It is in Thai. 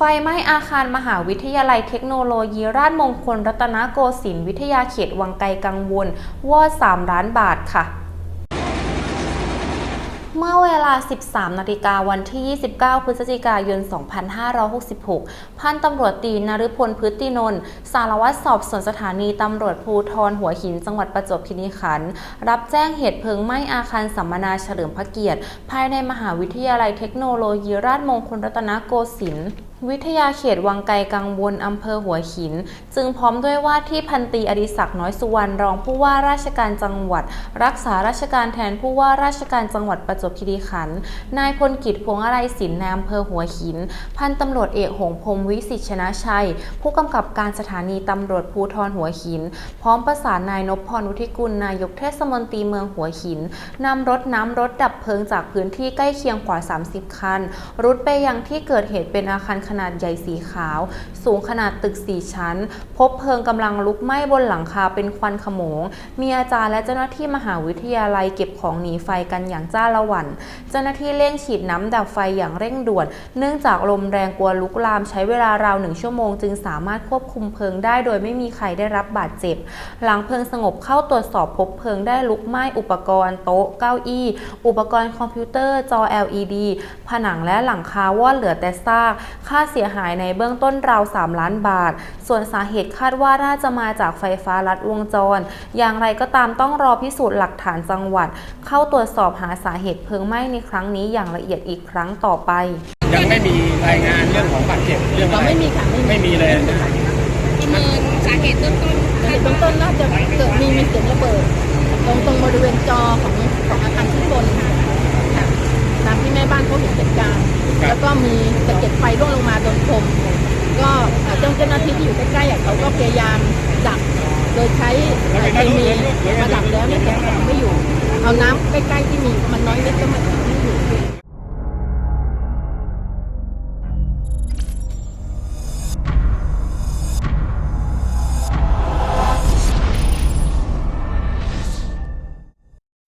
ไฟไหม้อาคารมหาวิทยาลัยเทคโนโลยีราชมงคลรัตนโกสินทร์วิทยาเขตวังไกลกังวล วอด 3 ล้านบาทค่ะ เมื่อเวลา 13 นาฬิกาวันที่ 29 พฤศจิกายน 2566 พันตำรวจตีนฤพลพฤตินนท์ สารวัตรสอบสวนสถานีตำรวจภูธรหัวหิน จังหวัดประจวบคีรีขันธ์ รับแจ้งเหตุเพลิงไหม้อาคารสัมมนาเฉลิมพระเกียรติ ภายในมหาวิทยาลัยเทคโนโลยีราชมงคลรัตนโกสินทร์วิทยาเขตวังไกลกังวลอำเภอหัวหิน จึงพร้อมด้วยว่าที่พันตีอดิศักดิ์น้อยสุวรรณรองผู้ว่าราชการจังหวัด รักษาราชการแทนผู้ว่าราชการจังหวัดประจวบคีรีขันธ์นายพลกิจพวงอะไรศิลป์นอำเภอหัวหิน พันตำรวจเอกหงพรมวิสิตชนะชัย ผู้กำกับการสถานีตำรวจภูธรหัวหิน พร้อมประสานนายนพพรวุฒิกุลนายกเทศมนตรีเมืองหัวหินนำรถน้ำรถดับเพลิงจากพื้นที่ใกล้เคียงกว่า 30 คัน รุดไปยังที่เกิดเหตุเป็นอาคารขนาดใหญ่สีขาว สูงขนาดตึก 4 ชั้น พบเพลิงกำลังลุกไหม้บนหลังคาเป็นควันขโมง มีอาจารย์และเจ้าหน้าที่มหาวิทยาลัยเก็บของหนีไฟกันอย่างจ้าละหวัน เจ้าหน้าที่เร่งฉีดน้ำดับไฟอย่างเร่งด่วน เนื่องจากลมแรงกลัวลุกลามใช้เวลาราวหนึ่งชั่วโมง จึงสามารถควบคุมเพลิงได้โดยไม่มีใครได้รับบาดเจ็บ หลังเพลิงสงบเข้าตรวจสอบพบเพลิงได้ลุกไหม้อุปกรณ์โต๊ะเก้าอี้ อุปกรณ์คอมพิวเตอร์จอ LED ผนังและหลังคาวอดเหลือแต่ซาก ค่าเสียหายในเบื้องต้นราว 3 ล้านบาท ส่วนสาเหตุคาดว่าน่าจะมาจากไฟฟ้าลัดวงจร อย่างไรก็ตามต้องรอพิสูจน์หลักฐานจังหวัด เข้าตรวจสอบหาสาเหตุเพลิงไหม้ในครั้งนี้อย่างละเอียดอีกครั้งต่อไป ยังไม่มีรายงานเรื่องของบาดเจ็บเรื่องอะไรไม่มีค่ะไม่มีไม่มีเลยนะประเมินสาเหตุเบื้องต้นในเบื้องต้นน่าจะเกิดมีมีเสียงระเบิดตรงตรงบริเวณจอของของอาคารชั้นบนค่ะค่ะตามที่แม่บ้านเขาเห็นเหตุการณ์แล้วก็มีสะเก็ดไฟร่วงลงมาโดนพรมก็เอ่อเจ้าเจ้าหน้าที่ที่อยู่ใกล้ๆอะเขาก็พยายามดับโดยใช้เอ่อเคมีมาดับแล้วเนี่ยแต่มันไม่อยู่ เอาน้ำใกล้ๆที่มีมันน้อยนิดก็ไม่